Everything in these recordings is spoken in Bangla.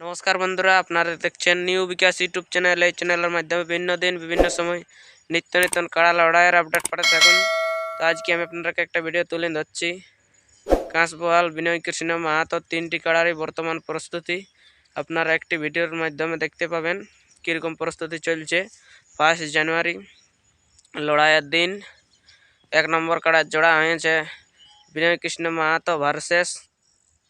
নমস্কার বন্ধুরা, আপনারা দেখছেন নিউ বিকাশ ইউটিউব চ্যানেল এই চ্যানেলের মাধ্যমে বিভিন্ন দিন, বিভিন্ন সময় নিত্য নতুন কাড়া লড়াইয়ের আপডেট পাঠাতে থাকুন। তো আজকে আমি আপনাদেরকে একটা ভিডিও তুলে ধরছি। কাঁসবোয়াল বিনয় কৃষ্ণ, মাহাতো তিনটি কাড়ারই বর্তমান প্রস্তুতি। আপনারা একটি ভিডিওর মাধ্যমে দেখতে পাবেন কীরকম প্রস্তুতি চলছে। ফার্স্ট জানুয়ারি, লড়াইয়ের দিন। এক নম্বর কাড়ার জোড়া হয়েছে, বিনয় কৃষ্ণ মাহাতো ভার্সেস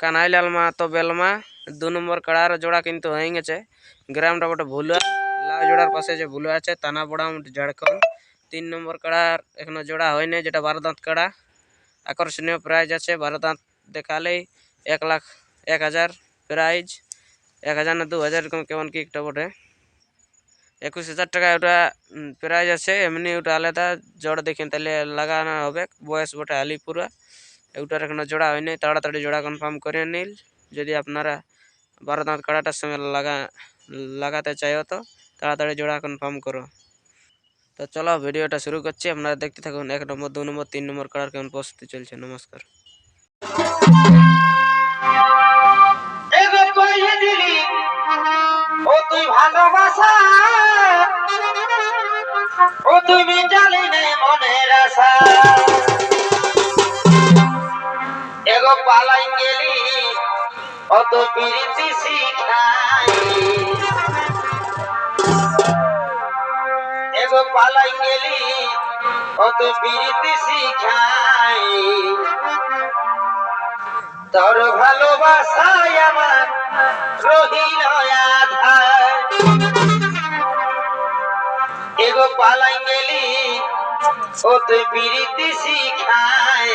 কানাইলাল মাহাতো বেলমা। দু নম্বর কাড়ার জোড়া কিন্তু হয়ে গেছে গ্রামটা বটে ভুলুয়া লাল জোড়ার পাশে যে ভুলুয়া আছে তানাপড়া ঝাড়খণ্ড তিন নম্বর কাড়ার এখনও জোড়া হয়নি যেটা বারো দাঁত কাড়া আকর্ষণীয় প্রাইজ আছে বারো দাঁত দেখালেই এক লাখ এক হাজার প্রাইজ এক হাজার না দু হাজার এরকম কেমন কি একটা বটে একুশ হাজার টাকা ওটা প্রাইজ আছে এমনি ওটা আলাদা জোড়া দেখেন তাহলে লাগানো হবে বয়স বটে আলিপুরা ওটার এখনও জোড়া হয়নি তাড়াতাড়ি জোড়া কনফার্ম করে নিল যদি আপনারা বারো দাঁত কাড়াটার সময় লাগা লাগাতে চাইও তো তাড়াতাড়ি জোড়া কনফার্ম করো তো চলো ভিডিওটা শুরু করছি আপনারা দেখতে থাকুন এক নম্বর দু নম্বর তিন নম্বর কাড়ার কেমন প্রস্তুতি চলছে নমস্কার পালাই গেলি ও তো প্রীতি শিখাই এগো পালাই গেলি ও তো প্রীতি শিখাই। তোর ভালোবাসায় আমার রহিল এগো পালাই গেলি তুই পিরিতি শিখায়